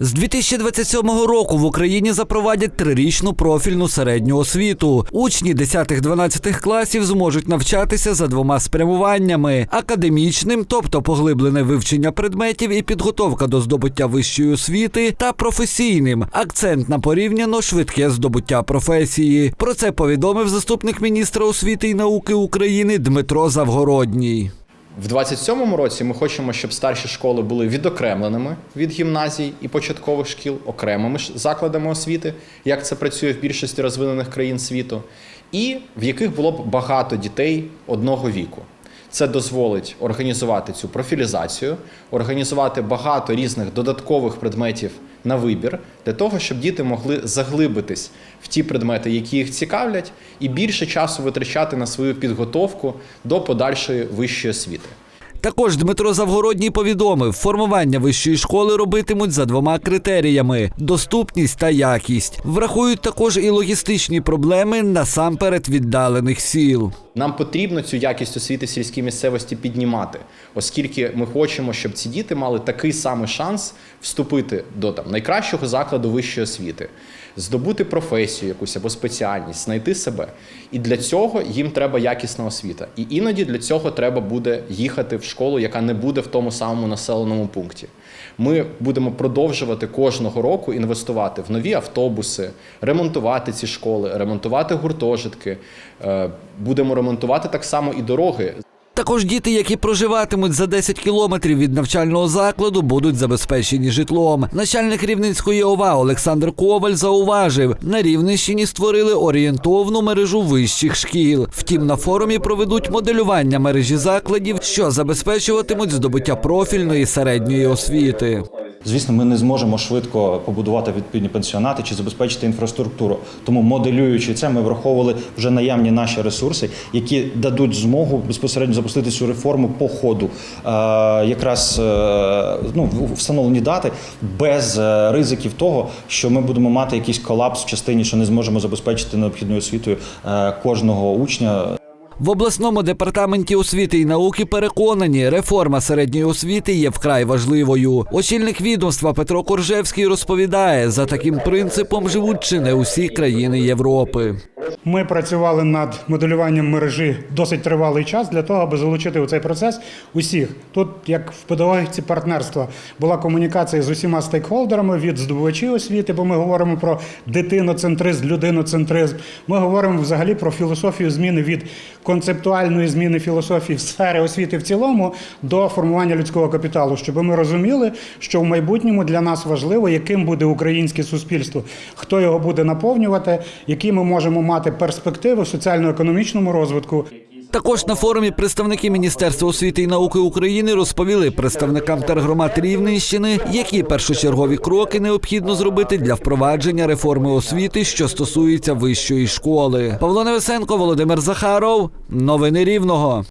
З 2027 року в Україні запровадять трирічну профільну середню освіту. Учні 10-12 класів зможуть навчатися за двома спрямуваннями: академічним, тобто поглиблене вивчення предметів і підготовка до здобуття вищої освіти, та професійним акцент на порівняно швидке здобуття професії. Про це повідомив заступник міністра освіти і науки України Дмитро Завгородній. В 27-му році ми хочемо, щоб старші школи були відокремленими від гімназій і початкових шкіл, окремими закладами освіти, як це працює в більшості розвинених країн світу, і в яких було б багато дітей одного віку. Це дозволить організувати цю профілізацію, організувати багато різних додаткових предметів на вибір для того, щоб діти могли заглибитись в ті предмети, які їх цікавлять, і більше часу витрачати на свою підготовку до подальшої вищої освіти. Також Дмитро Завгородній повідомив, формування вищої школи робитимуть за двома критеріями: доступність та якість. Врахують також і логістичні проблеми насамперед віддалених сіл. Нам потрібно цю якість освіти в сільській місцевості піднімати, оскільки ми хочемо, щоб ці діти мали такий самий шанс вступити до там найкращого закладу вищої освіти, здобути професію якусь або спеціальність, знайти себе. І для цього їм треба якісна освіта. І іноді для цього треба буде їхати в школу, яка не буде в тому самому населеному пункті. Ми будемо продовжувати кожного року інвестувати в нові автобуси, ремонтувати ці школи, ремонтувати гуртожитки. Е, Будемо ремонтувати так само і дороги. Також діти, які проживатимуть за 10 кілометрів від навчального закладу, будуть забезпечені житлом. Начальник Рівненської ОВА Олександр Коваль зауважив, на Рівненщині створили орієнтовну мережу вищих шкіл. Втім, на форумі проведуть моделювання мережі закладів, що забезпечуватимуть здобуття профільної середньої освіти. Звісно, ми не зможемо швидко побудувати відповідні пенсіонати чи забезпечити інфраструктуру. Тому моделюючи це, ми враховували вже наявні наші ресурси, які дадуть змогу безпосередньо запустити цю реформу по ходу, е, якраз е, ну, встановлені дати без е, ризиків того, що ми будемо мати якийсь колапс в частині, що не зможемо забезпечити необхідною освітою кожного учня. В обласному департаменті освіти і науки переконані, реформа середньої освіти є вкрай важливою. Очільник відомства Петро Коржевський розповідає, за таким принципом живуть чи не усі країни Європи. Ми працювали над моделюванням мережі досить тривалий час для того, аби залучити у цей процес усіх. Тут, як в педагогіці партнерства, була комунікація з усіма стейкхолдерами від здобувачів освіти, бо ми говоримо про дитиноцентризм, людиноцентризм. Ми говоримо взагалі про філософію зміни від концептуальної зміни філософії в сфері освіти в цілому до формування людського капіталу, щоб ми розуміли, що в майбутньому для нас важливо, яким буде українське суспільство, хто його буде наповнювати, які ми можемо мати перспективи в соціально-економічному розвитку. Також на форумі представники Міністерства освіти і науки України розповіли представникам тергромад Рівненщини, які першочергові кроки необхідно зробити для впровадження реформи освіти, що стосується вищої школи. Павло Невесенко, Володимир Захаров. Новини Рівного.